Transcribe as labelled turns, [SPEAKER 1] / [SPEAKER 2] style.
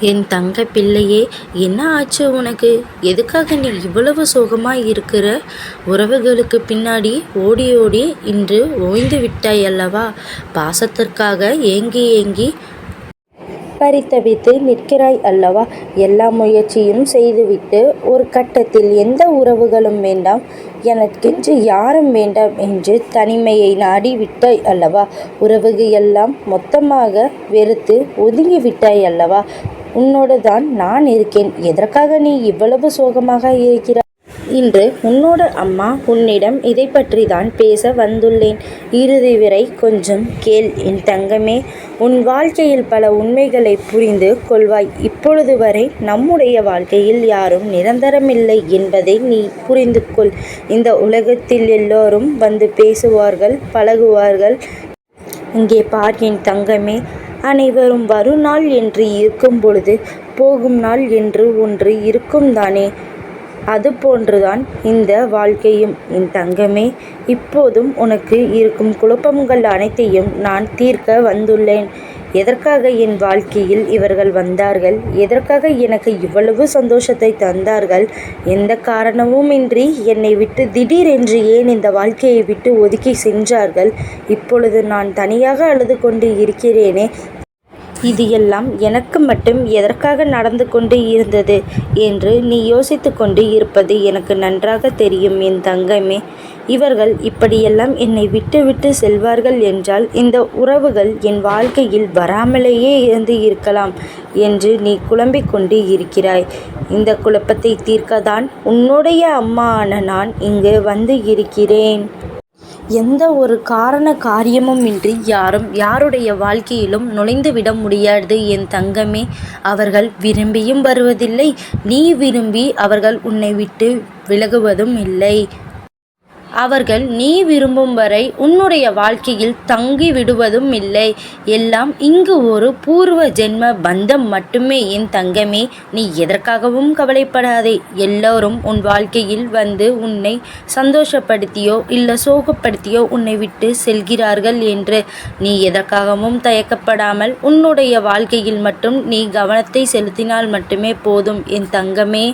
[SPEAKER 1] என் தங்க பிள்ளையே என்ன ஆச்சு உனக்கு? எதுக்காக நீ இவ்வளவு சோகமாக இருக்கிற? உறவுகளுக்கு பின்னாடி ஓடி ஓடி இன்று ஓய்ந்து விட்டாய் அல்லவா? பாசத்திற்காக ஏங்கி ஏங்கி பரித்தவித்து நிற்கிறாய் அல்லவா? எல்லா முயற்சியும் செய்துவிட்டு ஒரு கட்டத்தில் எந்த உறவுகளும் வேண்டாம். எனக்கென்று யாரும் வேண்டாம் என்று தனிமையை நாடி விட்டாய் அல்லவா? உறவுகள் எல்லாம் மொத்தமாக வெறுத்து ஒதுங்கி விட்டாய் அல்லவா? உன்னோடு தான் நான் இருக்கேன். எதற்காக நீ இவ்வளவு சோகமாக இருக்கிறாய்? இன்று உன்னோட அம்மா உன்னிடம் இதை பற்றி தான் பேச வந்துள்ளேன். இறுதி வரை கொஞ்சம் கேள். என் தங்கமே உன் வாழ்க்கையில் பல உண்மைகளை புரிந்து கொள்வாய். இப்பொழுது வரை நம்முடைய வாழ்க்கையில் யாரும் நிரந்தரமில்லை என்பதை நீ புரிந்து கொள். இந்த உலகத்தில் எல்லோரும் வந்து பேசுவார்கள் பழகுவார்கள். இங்கே பார் என் தங்கமே. அனைவரும் வரும் நாள் என்று இருக்கும் பொழுது போகும் நாள் என்று ஒன்று இருக்கும் தானே. அதுபோன்றுதான் இந்த வாழ்க்கையும். என் தங்கமே இப்போதும் உனக்கு இருக்கும் குழப்பங்கள் அனைத்தையும் நான் தீர்க்க வந்துள்ளேன். எதற்காக என் வாழ்க்கையில் இவர்கள் வந்தார்கள்? எதற்காக எனக்கு இவ்வளவு சந்தோஷத்தை தந்தார்கள்? எந்த காரணமுமின்றி என்னை விட்டு திடீரென்று ஏன் இந்த வாழ்க்கையை விட்டு ஒதுக்கி சென்றார்கள்? இப்பொழுது நான் தனியாக அழுது கொண்டு இருக்கிறேனே இது எல்லாம் எனக்கு மட்டும் எதற்காக நடந்து கொண்டு இருந்தது என்று நீ யோசித்து கொண்டு இருப்பது எனக்கு நன்றாக தெரியும் என் தங்கமே. இவர்கள் இப்படியெல்லாம் என்னை விட்டு விட்டு செல்வார்கள் என்றால் இந்த உறவுகள் என் வாழ்க்கையில் வராமலேயே இருந்து இருக்கலாம் என்று நீ குழம்பிக் கொண்டு இருக்கிறாய். இந்த குழப்பத்தை தீர்க்கதான் உன்னுடைய அம்மான நான் இங்கு வந்து இருக்கிறேன். எந்த ஒரு காரண காரியமுமின்றி யாரும் யாருடைய வாழ்க்கையிலும் நுழைந்து விட முடியாது. என் தங்கமே அவர்கள் விரும்பியும் வருவதில்லை. நீ விரும்பி அவர்கள் உன்னை விட்டு விலகுவதும் இல்லை. அவர்கள் நீ விரும்பும் வரை உன்னுடைய வாழ்க்கையில் தங்கி விடுவதும் இல்லை. எல்லாம் இங்கு ஒரு பூர்வ ஜென்ம பந்தம் மட்டுமே. என் தங்கமே நீ எதற்காகவும் கவலைப்படாதே. எல்லோரும் உன் வாழ்க்கையில் வந்து உன்னை சந்தோஷப்படுத்தியோ இல்லை சோகப்படுத்தியோ உன்னை விட்டு செல்கிறார்கள் என்று. நீ எதற்காகவும் தயக்கப்படாமல் உன்னுடைய வாழ்க்கையில் மட்டும் நீ கவனத்தை செலுத்தினால் மட்டுமே போதும். என் தங்கமே